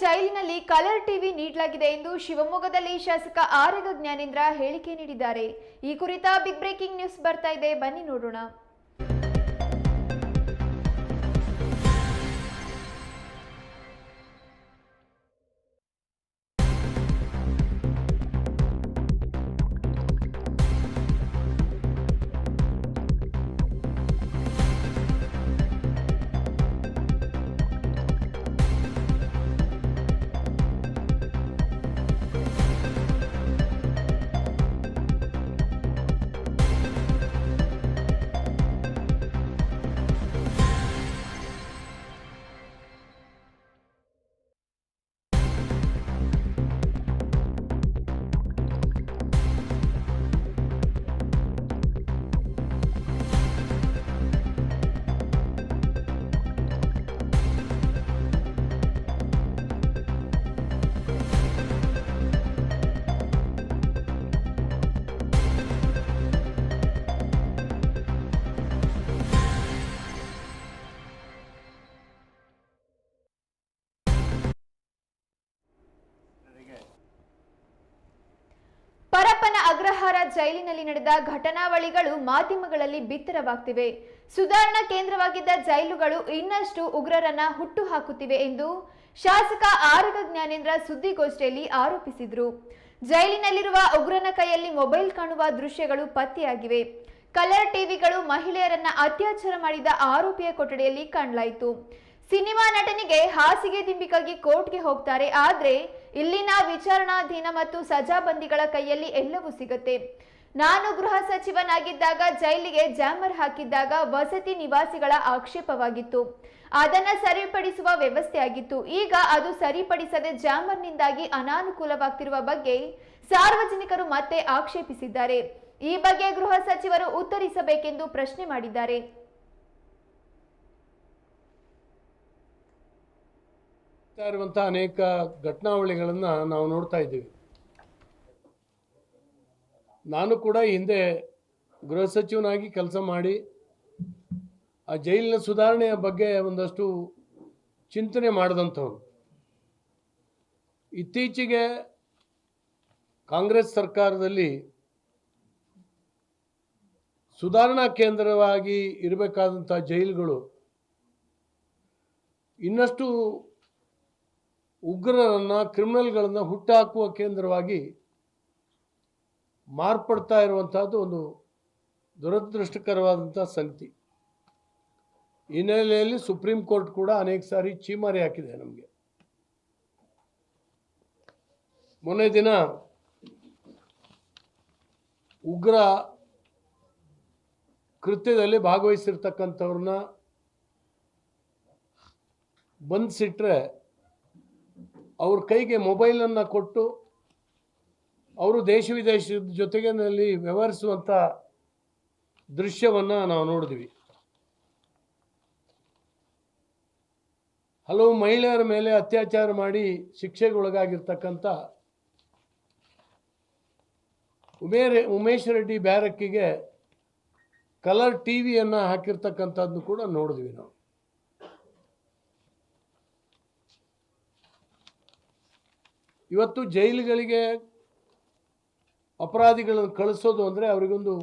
ಜೈಲಿನಲ್ಲಿ colour TV ನೀಡಲಾಗಿದೆ ಎಂದು ಶಿವಮೊಗ್ಗದಲ್ಲಿ ಶಾಸಕ ಆರಗ ಜ್ಞಾನೇಂದ್ರ ಹೇಳಿಕೆ ನೀಡಿದ್ದಾರೆ. ಈ ಕುರಿತ ಬಿಗ್ ಬ್ರೇಕಿಂಗ್ ನ್ಯೂಸ್ ಬರ್ತಾ ಇದೆ. ಬನ್ನಿ ನೋಡೋಣ. ಪರಪ್ಪನ ಅಗ್ರಹಾರ ಜೈಲಿನಲ್ಲಿ ನಡೆದ ಘಟನಾವಳಿಗಳು ಮಾಧ್ಯಮಗಳಲ್ಲಿ ಬಿತ್ತರವಾಗ್ತಿವೆ. ಸುಧಾರಣಾ ಕೇಂದ್ರವಾಗಿದ್ದ ಜೈಲುಗಳು ಇನ್ನಷ್ಟು ಉಗ್ರರನ್ನ ಹುಟ್ಟು ಹಾಕುತ್ತಿವೆ ಎಂದು ಶಾಸಕ ಆರಗ ಜ್ಞಾನೇಂದ್ರ ಸುದ್ದಿಗೋಷ್ಠಿಯಲ್ಲಿ ಆರೋಪಿಸಿದರು. ಜೈಲಿನಲ್ಲಿರುವ ಉಗ್ರನ ಕೈಯಲ್ಲಿ ಮೊಬೈಲ್ ಕಾಣುವ ದೃಶ್ಯಗಳು ಪತ್ತೆಯಾಗಿವೆ. ಕಲರ್ ಟಿವಿಗಳು ಮಹಿಳೆಯರನ್ನ ಅತ್ಯಾಚಾರ ಮಾಡಿದ ಆರೋಪಿಯ ಕೊಠಡಿಯಲ್ಲಿ ಕಾಣಲಾಯಿತು. ಸಿನಿಮಾ ನಟನಿಗೆ ಹಾಸಿಗೆ ದಿಂಬಿಗಾಗಿ ಕೋರ್ಟ್ಗೆ ಹೋಗ್ತಾರೆ. ಆದ್ರೆ ಇಲ್ಲಿನ ವಿಚಾರಣಾಧೀನ ಮತ್ತು ಸಜಾಬಂದಿಗಳ ಕೈಯಲ್ಲಿ ಎಲ್ಲವೂ ಸಿಗುತ್ತೆ. ನಾನು ಗೃಹ ಸಚಿವನಾಗಿದ್ದಾಗ ಜೈಲಿಗೆ ಜಾಮರ್ ಹಾಕಿದ್ದಾಗ ವಸತಿ ನಿವಾಸಿಗಳ ಆಕ್ಷೇಪವಾಗಿತ್ತು. ಅದನ್ನ ಸರಿಪಡಿಸುವ ವ್ಯವಸ್ಥೆ ಆಗಿತ್ತು ಈಗ ಅದು ಸರಿಪಡಿಸದೆ ಜಾಮರ್ನಿಂದಾಗಿ ಅನಾನುಕೂಲವಾಗ್ತಿರುವ ಬಗ್ಗೆ ಸಾರ್ವಜನಿಕರು ಮತ್ತೆ ಆಕ್ಷೇಪಿಸಿದ್ದಾರೆ. ಈ ಬಗ್ಗೆ ಗೃಹ ಸಚಿವರು ಉತ್ತರಿಸಬೇಕೆಂದು ಪ್ರಶ್ನೆ ಮಾಡಿದ್ದಾರೆ. ಆಗ್ತಾ ಇರುವಂಥ ಅನೇಕ ಘಟನಾವಳಿಗಳನ್ನು ನಾವು ನೋಡ್ತಾ ಇದ್ದೀವಿ. ನಾನು ಕೂಡ ಹಿಂದೆ ಗೃಹ ಸಚಿವನಾಗಿ ಕೆಲಸ ಮಾಡಿ, ಆ ಜೈಲಿನ ಸುಧಾರಣೆಯ ಬಗ್ಗೆ ಒಂದಷ್ಟು ಚಿಂತನೆ ಮಾಡಿದಂಥವ್ರು ಇತ್ತೀಚೆಗೆ ಕಾಂಗ್ರೆಸ್ ಸರ್ಕಾರದಲ್ಲಿ ಸುಧಾರಣಾ ಕೇಂದ್ರವಾಗಿ ಇರಬೇಕಾದಂಥ ಜೈಲುಗಳು ಇನ್ನಷ್ಟು ಉಗ್ರರನ್ನು ಕ್ರಿಮಿನಲ್ಗಳನ್ನು ಹುಟ್ಟಾಕುವ ಕೇಂದ್ರವಾಗಿ ಮಾರ್ಪಡ್ತಾ ಇರುವಂಥದ್ದು ಒಂದು ದುರದೃಷ್ಟಕರವಾದಂಥ ಸಂಗತಿ. ಹಿನ್ನೆಲೆಯಲ್ಲಿ ಸುಪ್ರೀಂ ಕೋರ್ಟ್ ಕೂಡ ಅನೇಕ ಸಾರಿ ಚೀಮಾರಿ ಹಾಕಿದೆ ನಮಗೆ. ಮೊನ್ನೆ ದಿನ ಉಗ್ರ ಕೃತ್ಯದಲ್ಲಿ ಭಾಗವಹಿಸಿರ್ತಕ್ಕಂಥವ್ರನ್ನ ಬಂಧಿಸಿಟ್ರೆ ಅವ್ರ ಕೈಗೆ ಮೊಬೈಲನ್ನು ಕೊಟ್ಟು ಅವರು ದೇಶ ವಿದೇಶದ ಜೊತೆಗಿನಲ್ಲಿ ವ್ಯವಹರಿಸುವಂಥ ದೃಶ್ಯವನ್ನು ನಾವು ನೋಡಿದ್ವಿ. ಹಲವು ಮಹಿಳೆಯರ ಮೇಲೆ ಅತ್ಯಾಚಾರ ಮಾಡಿ ಶಿಕ್ಷೆಗೊಳಗಾಗಿರ್ತಕ್ಕಂಥ ಉಮೇರೆ ಉಮೇಶ್ ರೆಡ್ಡಿ ಬ್ಯಾರಕ್ಕಿಗೆ ಕಲರ್ ಟಿ ವಿಯನ್ನು ಹಾಕಿರ್ತಕ್ಕಂಥದ್ದು ಕೂಡ ನೋಡಿದ್ವಿ ನಾವು. ಇವತ್ತು ಜೈಲುಗಳಿಗೆ ಅಪರಾಧಿಗಳನ್ನು ಕಳಿಸೋದು ಅಂದರೆ ಅವರಿಗೊಂದು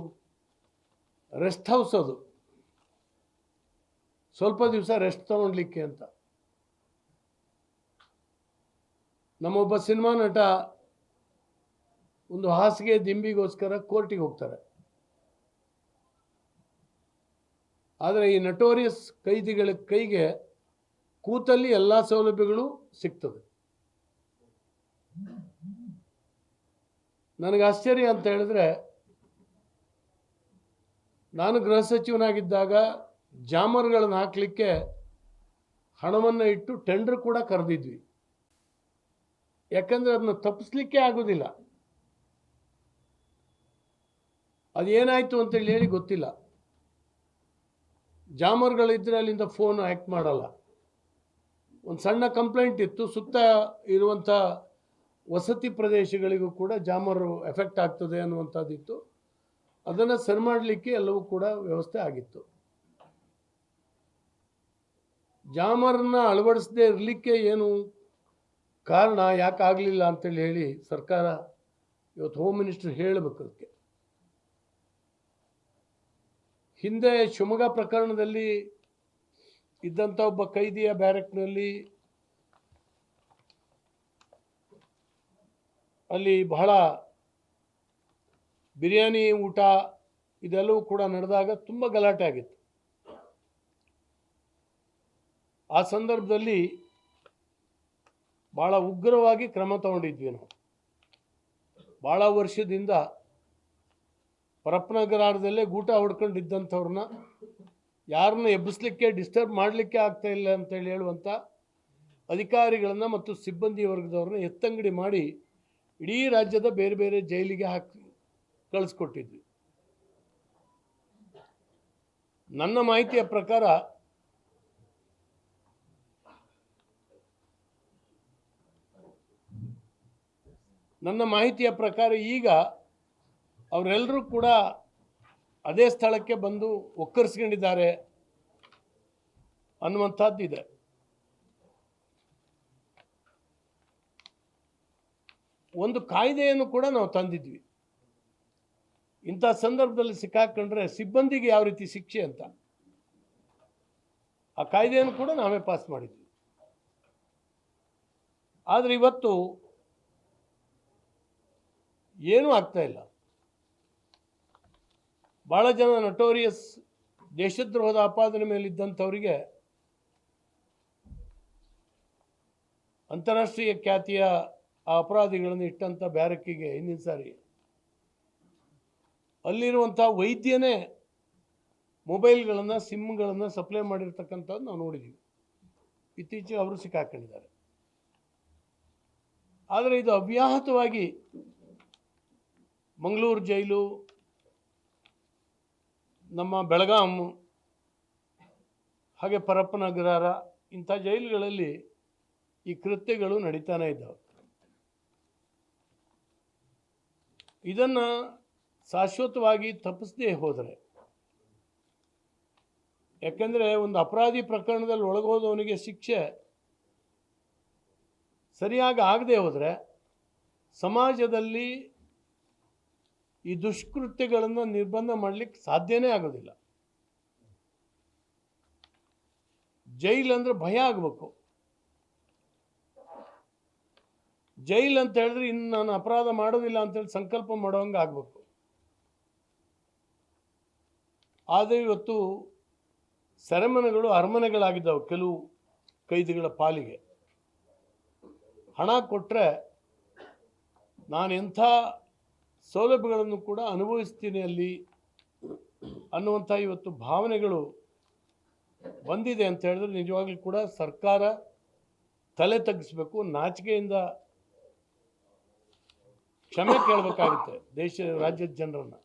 ರೆಸ್ಟ್ ಹೌಸ್ ಅದು. ಸ್ವಲ್ಪ ದಿವಸ ರೆಸ್ಟ್ ತಗೊಳ್ಲಿಕ್ಕೆ ಅಂತ. ನಮ್ಮೊಬ್ಬ ಸಿನಿಮಾ ನಟ ಒಂದು ಹಾಸಿಗೆ ದಿಂಬಿಗೋಸ್ಕರ ಕೋರ್ಟಿಗೆ ಹೋಗ್ತಾರೆ. ಆದರೆ ಈ ನಟೋರಿಯಸ್ ಕೈದಿಗಳ ಕೈಗೆ ಕೂತಲ್ಲಿ ಎಲ್ಲ ಸೌಲಭ್ಯಗಳು ಸಿಗ್ತದೆ. ನನಗೆ ಆಶ್ಚರ್ಯ ಅಂತ ಹೇಳಿದ್ರೆ, ನಾನು ಗೃಹ ಸಚಿವನಾಗಿದ್ದಾಗ ಜಾಮರ್ಗಳನ್ನು ಹಾಕಲಿಕ್ಕೆ ಹಣವನ್ನು ಇಟ್ಟು ಟೆಂಡರ್ ಕೂಡ ಕರೆದಿದ್ವಿ. ಯಾಕಂದರೆ ಅದನ್ನ ತಪ್ಪಿಸ್ಲಿಕ್ಕೆ ಆಗೋದಿಲ್ಲ. ಅದೇನಾಯಿತು ಅಂತೇಳಿ ಹೇಳಿ ಗೊತ್ತಿಲ್ಲ. ಜಾಮರ್ಗಳಿದ್ದರೆ ಅಲ್ಲಿಂದ ಫೋನ್ ಆ್ಯಕ್ಟ್ ಮಾಡಲ್ಲ. ಒಂದು ಸಣ್ಣ ಕಂಪ್ಲೇಂಟ್ ಇತ್ತು. ಸುತ್ತ ಇರುವಂಥ ವಸತಿ ಪ್ರದೇಶಗಳಿಗೂ ಕೂಡ ಜಾಮರು ಎಫೆಕ್ಟ್ ಆಗ್ತದೆ ಅನ್ನುವಂಥದ್ದಿತ್ತು. ಅದನ್ನು ಸರಿ ಮಾಡಲಿಕ್ಕೆ ಎಲ್ಲವೂ ಕೂಡ ವ್ಯವಸ್ಥೆ ಆಗಿತ್ತು. ಜಾಮರನ್ನ ಅಳವಡಿಸದೇ ಇರಲಿಕ್ಕೆ ಏನು ಕಾರಣ ಯಾಕೆ ಆಗಲಿಲ್ಲ ಅಂತೇಳಿ ಹೇಳಿ ಸರ್ಕಾರ ಇವತ್ತು ಹೋಮ್ ಮಿನಿಸ್ಟರ್ ಹೇಳಬೇಕು ಅದಕ್ಕೆ. ಹಿಂದೆ ಶಿವಮೊಗ್ಗ ಪ್ರಕರಣದಲ್ಲಿ ಇದ್ದಂಥ ಒಬ್ಬ ಕೈದಿಯ ಬ್ಯಾರಕ್ನಲ್ಲಿ ಅಲ್ಲಿ ಬಹಳ ಬಿರಿಯಾನಿ, ಊಟ ಇದೆಲ್ಲವೂ ಕೂಡ ನಡೆದಾಗ ತುಂಬ ಗಲಾಟೆ ಆಗಿತ್ತು. ಆ ಸಂದರ್ಭದಲ್ಲಿ ಭಾಳ ಉಗ್ರವಾಗಿ ಕ್ರಮ ತಗೊಂಡಿದ್ವಿ ನಾವು. ಭಾಳ ವರ್ಷದಿಂದ ಪರಪ್ಪನಗರದಲ್ಲೇ ಗೂಟ ಹೊಡ್ಕೊಂಡಿದ್ದಂಥವ್ರನ್ನ ಯಾರನ್ನ ಎಬ್ಬಿಸ್ಲಿಕ್ಕೆ, ಡಿಸ್ಟರ್ಬ್ ಮಾಡಲಿಕ್ಕೆ ಆಗ್ತಾ ಇಲ್ಲ ಅಂತೇಳಿ ಹೇಳುವಂಥ ಅಧಿಕಾರಿಗಳನ್ನು ಮತ್ತು ಸಿಬ್ಬಂದಿ ವರ್ಗದವ್ರನ್ನ ಎತ್ತಂಗಡಿ ಮಾಡಿ ಇಡೀ ರಾಜ್ಯದ ಬೇರೆ ಬೇರೆ ಜೈಲಿಗೆ ಹಾಕಿ ಕಳಿಸ್ಕೊಟ್ಟಿದ್ವಿ. ನನ್ನ ಮಾಹಿತಿಯ ಪ್ರಕಾರ ನನ್ನ ಮಾಹಿತಿಯ ಪ್ರಕಾರ ಈಗ ಅವರೆಲ್ಲರೂ ಕೂಡ ಅದೇ ಸ್ಥಳಕ್ಕೆ ಬಂದು ಒಕ್ಕರಿಸ್ಕೊಂಡಿದ್ದಾರೆ ಅನ್ನುವಂಥದ್ದಿದೆ. ಒಂದು ಕಾಯ್ದೆಯನ್ನು ಕೂಡ ನಾವು ತಂದಿದ್ವಿ. ಇಂಥ ಸಂದರ್ಭದಲ್ಲಿ ಸಿಕ್ಕಾಕೊಂಡ್ರೆ ಸಿಬ್ಬಂದಿಗೆ ಯಾವ ರೀತಿ ಶಿಕ್ಷೆ ಅಂತ. ಆ ಕಾಯ್ದೆಯನ್ನು ಕೂಡ ನಾವೇ ಪಾಸ್ ಮಾಡಿದ್ವಿ. ಆದರೆ ಇವತ್ತು ಏನೂ ಆಗ್ತಾ ಇಲ್ಲ. ಭಾಳ ಜನ ನಟೋರಿಯಸ್ ದೇಶದ್ರೋಹದ ಆಪಾದನೆ ಮೇಲಿದ್ದಂಥವರಿಗೆ ಅಂತಾರಾಷ್ಟ್ರೀಯ ಖ್ಯಾತಿಯ ಆ ಅಪರಾಧಿಗಳನ್ನು ಇಟ್ಟಂಥ ಬ್ಯಾರಕ್ಕಿಗೆ ಹಿಂದಿನ ಸಾರಿ. ಅಲ್ಲಿರುವಂಥ ವೈದ್ಯನೇ ಮೊಬೈಲ್ಗಳನ್ನು, ಸಿಮ್ಗಳನ್ನು ಸಪ್ಲೈ ಮಾಡಿರ್ತಕ್ಕಂಥದ್ದು ನಾವು ನೋಡಿದ್ದೀವಿ ಇತ್ತೀಚೆಗೆ ಅವರು ಸಿಕ್ಕಾಕೊಂಡಿದ್ದಾರೆ. ಆದರೆ ಇದು ಅವ್ಯಾಹತವಾಗಿ ಮಂಗಳೂರು ಜೈಲು, ನಮ್ಮ ಬೆಳಗಾಂ, ಹಾಗೆ ಪರಪ್ಪನಗರ ಇಂಥ ಜೈಲುಗಳಲ್ಲಿ ಈ ಕೃತ್ಯಗಳು ನಡೀತಾನೆ ಇದ್ದಾವೆ. ಇದನ್ನು ಶಾಶ್ವತವಾಗಿ ತಪ್ಪಿಸದೇ ಹೋದರೆ, ಯಾಕೆಂದರೆ ಒಂದು ಅಪರಾಧಿ ಪ್ರಕರಣದಲ್ಲಿ ಒಳಗೋದವನಿಗೆ ಶಿಕ್ಷೆ ಸರಿಯಾಗಿ ಆಗದೆ ಹೋದರೆ ಸಮಾಜದಲ್ಲಿ ಈ ದುಷ್ಕೃತ್ಯಗಳನ್ನು ನಿರ್ಬಂಧ ಮಾಡಲಿಕ್ಕೆ ಸಾಧ್ಯನೇ ಆಗೋದಿಲ್ಲ. ಜೈಲಂದ್ರೆ ಭಯ ಆಗಬೇಕು. ಜೈಲ್ ಅಂತ ಹೇಳಿದ್ರೆ ಇನ್ನು ನಾನು ಅಪರಾಧ ಮಾಡೋದಿಲ್ಲ ಅಂತೇಳಿ ಸಂಕಲ್ಪ ಮಾಡೋಂಗೆ ಆಗಬೇಕು. ಆದರೆ ಇವತ್ತು ಸೆರೆಮನೆಗಳು, ಅರಮನೆಗಳಾಗಿದ್ದಾವೆ ಕೆಲವು ಕೈದಿಗಳ ಪಾಲಿಗೆ. ಹಣ ಕೊಟ್ಟರೆ ನಾನು ಎಂಥ ಸೌಲಭ್ಯಗಳನ್ನು ಕೂಡ ಅನುಭವಿಸ್ತೀನಿ ಅಲ್ಲಿ ಅನ್ನುವಂಥ ಇವತ್ತು ಭಾವನೆಗಳು ಬಂದಿದೆ ಅಂತ ಹೇಳಿದ್ರೆ ನಿಜವಾಗ್ಲೂ ಕೂಡ ಸರ್ಕಾರ ತಲೆ ತಗ್ಗಿಸ್ಬೇಕು, ನಾಚಿಕೆಯಿಂದ ಕ್ಷಮೆ ಕೇಳಬೇಕಾಗುತ್ತೆ ದೇಶ ರಾಜ್ಯದ ಜನರನ್ನು.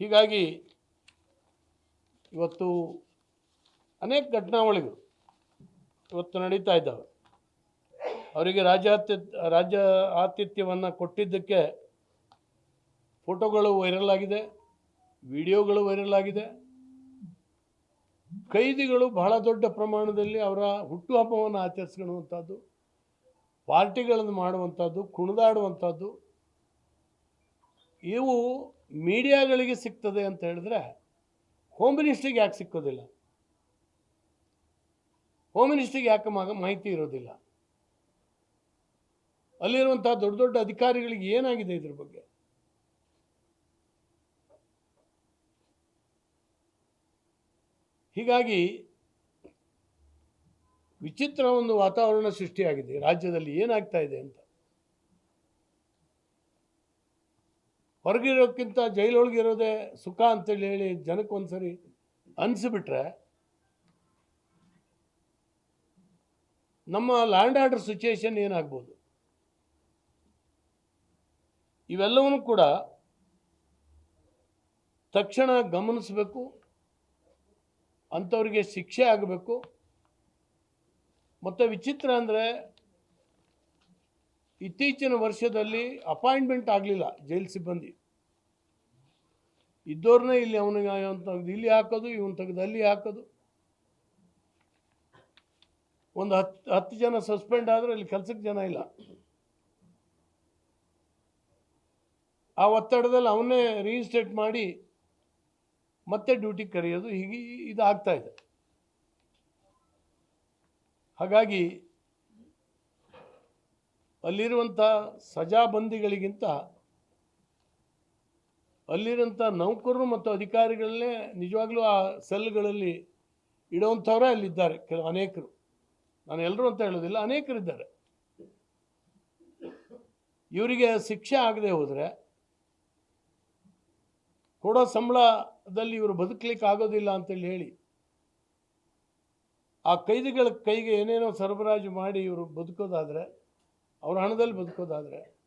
ಹೀಗಾಗಿ ಇವತ್ತು ಅನೇಕ ಘಟನಾವಳಿಗಳು ಇವತ್ತು ನಡೀತಾ ಇದ್ದಾವೆ. ಅವರಿಗೆ ರಾಜ್ಯಾತ್ಯ, ರಾಜ್ಯ ಆತಿಥ್ಯವನ್ನು ಕೊಟ್ಟಿದ್ದಕ್ಕೆ ಫೋಟೋಗಳು ವೈರಲ್ ಆಗಿದೆ, ವಿಡಿಯೋಗಳು ವೈರಲ್ ಆಗಿದೆ. ಕೈದಿಗಳು ಬಹಳ ದೊಡ್ಡ ಪ್ರಮಾಣದಲ್ಲಿ ಅವರ ಹುಟ್ಟುಹಬ್ಬವನ್ನು ಆಚರಿಸ್ಕೊಳ್ಳುವಂಥದ್ದು ಪಾರ್ಟಿಗಳನ್ನು ಮಾಡುವಂಥದ್ದು, ಕುಣಿದಾಡುವಂಥದ್ದು, ಇವು ಮೀಡಿಯಾಗಳಿಗೆ ಸಿಗ್ತದೆ ಅಂತ ಹೇಳಿದ್ರೆ ಹೋಮ್ ಮಿನಿಸ್ಟ್ರಿಗೆ ಯಾಕೆ ಸಿಕ್ಕೋದಿಲ್ಲ? ಹೋಮ್ ಮಿನಿಸ್ಟ್ರಿಗೆ ಯಾಕೆ ಮಾಗ ಮಾಹಿತಿ ಇರೋದಿಲ್ಲ? ಅಲ್ಲಿರುವಂಥ ದೊಡ್ಡ ದೊಡ್ಡ ಅಧಿಕಾರಿಗಳಿಗೆ ಏನಾಗಿದೆ ಇದ್ರ ಬಗ್ಗೆ? ಹೀಗಾಗಿ ವಿಚಿತ್ರ ಒಂದು ವಾತಾವರಣ ಸೃಷ್ಟಿಯಾಗಿದೆ. ರಾಜ್ಯದಲ್ಲಿ ಏನಾಗ್ತಾ ಇದೆ ಅಂತ. ಹೊರಗಿರೋಕ್ಕಿಂತ ಜೈಲೊಳಗಿರೋದೇ ಸುಖ ಅಂತೇಳಿ ಹೇಳಿ ಜನಕ್ಕೆ ಒಂದ್ಸರಿ ಅನಿಸ್ಬಿಟ್ರೆ ನಮ್ಮ ಲ್ಯಾಂಡ್ ಆರ್ಡರ್ ಸಿಚುಯೇಷನ್ ಏನಾಗ್ಬೋದು? ಇವೆಲ್ಲವನ್ನೂ ಕೂಡ ತಕ್ಷಣ ಗಮನಿಸಬೇಕು, ಅಂಥವ್ರಿಗೆ ಶಿಕ್ಷೆ ಆಗಬೇಕು ಮತ್ತು ವಿಚಿತ್ರ ಅಂದರೆ ಇತ್ತೀಚಿನ ವರ್ಷದಲ್ಲಿ ಅಪಾಯಿಂಟ್ಮೆಂಟ್ ಆಗಲಿಲ್ಲ ಜೈಲ್ ಸಿಬ್ಬಂದಿ. ಇದ್ದವ್ರನ್ನೇ ಇಲ್ಲಿ ಅವನಿಗೆ ಅವನ್ ತೆಗ್ದು ಇಲ್ಲಿ ಹಾಕೋದು, ಇವನ್ ತೆಗೆದು ಅಲ್ಲಿ ಹಾಕೋದು. ಒಂದು ಹತ್ತು ಹತ್ತು ಜನ ಸಸ್ಪೆಂಡ್ ಆದರೆ ಅಲ್ಲಿ ಕೆಲಸಕ್ಕೆ ಜನ ಇಲ್ಲ. ಆ ಒತ್ತಡದಲ್ಲಿ ಅವನ್ನೇ ರಿಜಿಸ್ಟ್ರೇಟ್ ಮಾಡಿ ಮತ್ತೆ ಡ್ಯೂಟಿ ಕರೆಯೋದು, ಹೀಗೆ ಇದು ಆಗ್ತಾ ಇದೆ. ಹಾಗಾಗಿ ಅಲ್ಲಿರುವಂಥ ಸಜಾಬಂದಿಗಳಿಗಿಂತ ಅಲ್ಲಿರುವಂಥ ನೌಕರರು ಮತ್ತು ಅಧಿಕಾರಿಗಳನ್ನೇ ನಿಜವಾಗ್ಲೂ ಆ ಸೆಲ್ಗಳಲ್ಲಿ ಇಡುವಂಥವರೇ ಅಲ್ಲಿದ್ದಾರೆ. ಕೆಲವು ಅನೇಕರು. ನಾನು ಎಲ್ಲರೂ ಅಂತ ಹೇಳೋದಿಲ್ಲ, ಅನೇಕರಿದ್ದಾರೆ. ಇವರಿಗೆ ಶಿಕ್ಷೆ ಆಗದೆ ಹೋದರೆ ಕೊಡೋ ಸಂಬಳದಲ್ಲಿ ಇವರು ಬದುಕಲಿಕ್ಕೆ ಆಗೋದಿಲ್ಲ ಅಂತೇಳಿ ಹೇಳಿ ಆ ಕೈದಿಗಳ ಕೈಗೆ ಏನೇನೋ ಸರಬರಾಜು ಮಾಡಿ ಇವರು ಬದುಕೋದಾದರೆ, ಅವ್ರ ಹಣದಲ್ಲಿ ಬದುಕೋದಾದರೆ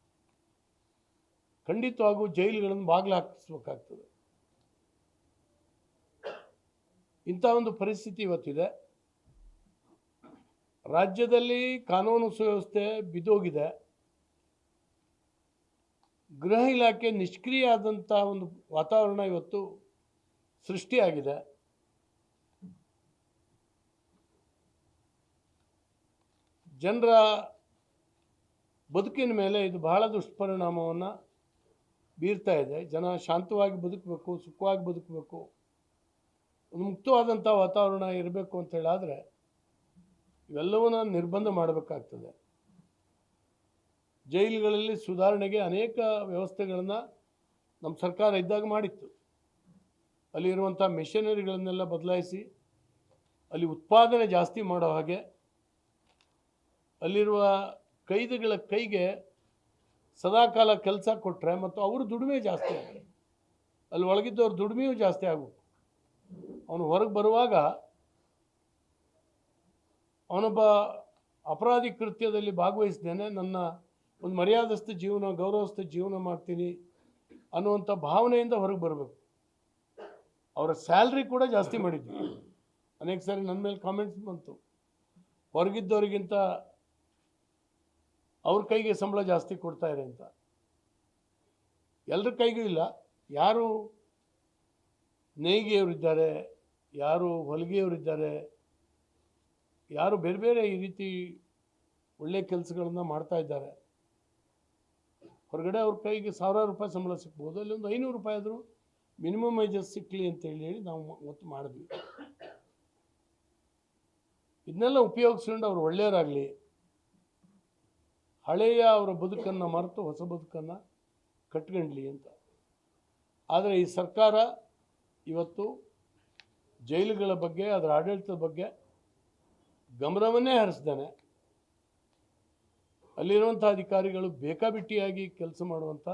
ಖಂಡಿತವಾಗೂ ಜೈಲುಗಳನ್ನು ಬಾಗಿಲು ಹಾಕಿಸ್ಬೇಕಾಗ್ತದೆ ಇಂಥ ಒಂದು ಪರಿಸ್ಥಿತಿ ಇವತ್ತಿದೆ. ರಾಜ್ಯದಲ್ಲಿ ಕಾನೂನು ಸುವ್ಯವಸ್ಥೆ ಬಿದ್ದೋಗಿದೆ. ಗೃಹ ಇಲಾಖೆ ನಿಷ್ಕ್ರಿಯ ಆದಂಥ ಒಂದು ವಾತಾವರಣ ಇವತ್ತು ಸೃಷ್ಟಿಯಾಗಿದೆ. ಜನರ ಬದುಕಿನ ಮೇಲೆ ಇದು ಬಹಳ ದುಷ್ಪರಿಣಾಮವನ್ನು ಬೀರ್ತಾ ಇದೆ. ಜನ ಶಾಂತವಾಗಿ ಬದುಕಬೇಕು, ಸುಖವಾಗಿ ಬದುಕಬೇಕು ಒಂದು ಮುಕ್ತವಾದಂಥ ವಾತಾವರಣ ಇರಬೇಕು ಅಂತ ಹೇಳಾದರೆ ಇವೆಲ್ಲವನ್ನ ನಿರ್ಬಂಧ ಮಾಡಬೇಕಾಗ್ತದೆ. ಜೈಲುಗಳಲ್ಲಿ ಸುಧಾರಣೆಗೆ ಅನೇಕ ವ್ಯವಸ್ಥೆಗಳನ್ನು ನಮ್ಮ ಸರ್ಕಾರ ಇದ್ದಾಗ ಮಾಡಿತ್ತು. ಅಲ್ಲಿರುವಂಥ ಮೆಷಿನರಿಗಳನ್ನೆಲ್ಲ ಬದಲಾಯಿಸಿ ಅಲ್ಲಿ ಉತ್ಪಾದನೆ ಜಾಸ್ತಿ ಮಾಡೋ ಹಾಗೆ ಅಲ್ಲಿರುವ ಕೈದಿಗಳ ಕೈಗೆ ಸದಾಕಾಲ ಕೆಲಸ ಕೊಟ್ಟರೆ ಮತ್ತು ಅವ್ರ ದುಡಿಮೆ ಜಾಸ್ತಿ ಆಗುತ್ತೆ. ಅಲ್ಲಿ ಒಳಗಿದ್ದವ್ರ ದುಡಿಮೆಯೂ ಜಾಸ್ತಿ ಆಗುತ್ತೆ. ಅವನು ಹೊರಗೆ ಬರುವಾಗ ಅವನೊಬ್ಬ ಅಪರಾಧಿ ಕೃತ್ಯದಲ್ಲಿ ಭಾಗವಹಿಸಿದ್ದೇನೆ, ನನ್ನ ಒಂದು ಮರ್ಯಾದಸ್ಥ ಜೀವನ, ಗೌರವಸ್ಥ ಜೀವನ ಮಾಡ್ತೀನಿ ಅನ್ನುವಂಥ ಭಾವನೆಯಿಂದ ಹೊರಗೆ ಬರಬೇಕು. ಅವರ ಸ್ಯಾಲ್ರಿ ಕೂಡ ಜಾಸ್ತಿ ಮಾಡಿದ್ವಿ. ಅನೇಕ ಸಾರಿ ನನ್ನ ಮೇಲೆ ಕಾಮೆಂಟ್ಸ್ ಬಂತು. ಹೊರಗಿದ್ದವರಿಗಿಂತ ಅವ್ರ ಕೈಗೆ ಸಂಬಳ ಜಾಸ್ತಿ ಕೊಡ್ತಾ ಇದೆ ಅಂತ. ಎಲ್ಲರ ಕೈಗೂ ಇಲ್ಲ. ಯಾರು ನೇಯ್ಗೆಯವರಿದ್ದಾರೆ, ಯಾರು ಹೊಲಿಗೆಯವರಿದ್ದಾರೆ, ಯಾರು ಬೇರೆ ಬೇರೆ ಈ ರೀತಿ ಒಳ್ಳೆ ಕೆಲಸಗಳನ್ನು ಮಾಡ್ತಾ ಇದ್ದಾರೆ. ಹೊರಗಡೆ ಅವ್ರ ಕೈಗೆ ಸಾವಿರಾರು ರೂಪಾಯಿ ಸಂಬಳ ಸಿಗ್ಬೋದು ಅಲ್ಲಿ ಒಂದು ಐನೂರು ರೂಪಾಯಿ ಆದರೂ ಮಿನಿಮಮ್ ವೇಜಸ್ ಸಿಕ್ಕಲಿ ಅಂತೇಳಿ ಹೇಳಿ ನಾವು ಒತ್ತು ಮಾಡಿದ್ವಿ. ಇದನ್ನೆಲ್ಲ ಉಪಯೋಗಿಸ್ಕೊಂಡು ಅವ್ರು ಒಳ್ಳೆಯವರಾಗಲಿ. ಹಳೆಯ ಅವರ ಬದುಕನ್ನು ಮರೆತು ಹೊಸ ಬದುಕನ್ನು ಕಟ್ಕೊಂಡ್ಲಿ ಅಂತ. ಆದರೆ ಈ ಸರ್ಕಾರ ಇವತ್ತು ಜೈಲುಗಳ ಬಗ್ಗೆ, ಅದರ ಆಡಳಿತದ ಬಗ್ಗೆ ಗಮನವನ್ನೇ ಹರಿಸ್ದಾನೆ. ಅಲ್ಲಿರುವಂಥ ಅಧಿಕಾರಿಗಳು ಬೇಕಾಬಿಟ್ಟಿಯಾಗಿ ಕೆಲಸ ಮಾಡುವಂಥ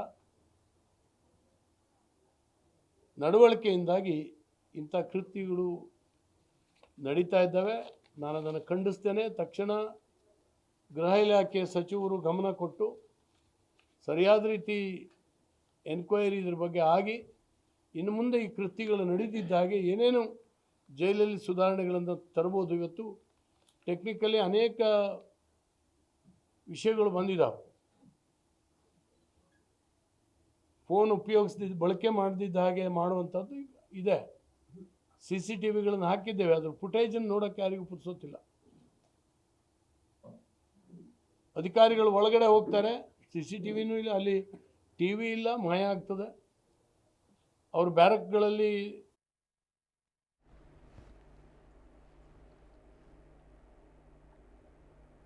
ನಡವಳಿಕೆಯಿಂದಾಗಿ ಇಂಥ ಕೃತ್ಯಗಳು ನಡೀತಾ ಇದ್ದಾವೆ. ನಾನು ಅದನ್ನು ಖಂಡಿಸ್ತೇನೆ. ತಕ್ಷಣ ಗೃಹ ಇಲಾಖೆ ಸಚಿವರು ಗಮನ ಕೊಟ್ಟು ಸರಿಯಾದ ರೀತಿ ಎನ್ಕ್ವೈರಿ ಇದ್ರ ಬಗ್ಗೆ ಆಗಿ ಇನ್ನು ಮುಂದೆ ಈ ಕೃತ್ಯಗಳು ನಡೀತಿದ್ದ ಹಾಗೆ ಏನೇನು ಜೈಲಲ್ಲಿ ಸುಧಾರಣೆಗಳನ್ನು ತರ್ಬೋದು ಇವತ್ತು ಟೆಕ್ನಿಕಲಿ ಅನೇಕ ವಿಷಯಗಳು ಬಂದಿದ್ದಾವೆ ಫೋನ್ ಉಪಯೋಗಿಸ್ದಿದ್ದು ಬಳಕೆ ಮಾಡದಿದ್ದ ಹಾಗೆ ಮಾಡುವಂಥದ್ದು ಇದೆ. ಸಿ ಸಿ ಟಿ ವಿಗಳನ್ನು ಹಾಕಿದ್ದೇವೆ ಅದ್ರ ಫುಟೇಜನ್ನು ನೋಡೋಕ್ಕೆ ಯಾರಿಗೂ ಪುರ್ಸೋತಿಲ್ಲ ಅಧಿಕಾರಿಗಳು ಒಳಗಡೆ ಹೋಗ್ತಾರೆ. ಸಿ ಸಿ ಟಿ ವಿನೂ ಇಲ್ಲ, ಅಲ್ಲಿ ಟಿ ವಿ ಇಲ್ಲ, ಮಾಯ ಆಗ್ತದೆ. ಅವ್ರ ಬ್ಯಾರಕ್ಗಳಲ್ಲಿ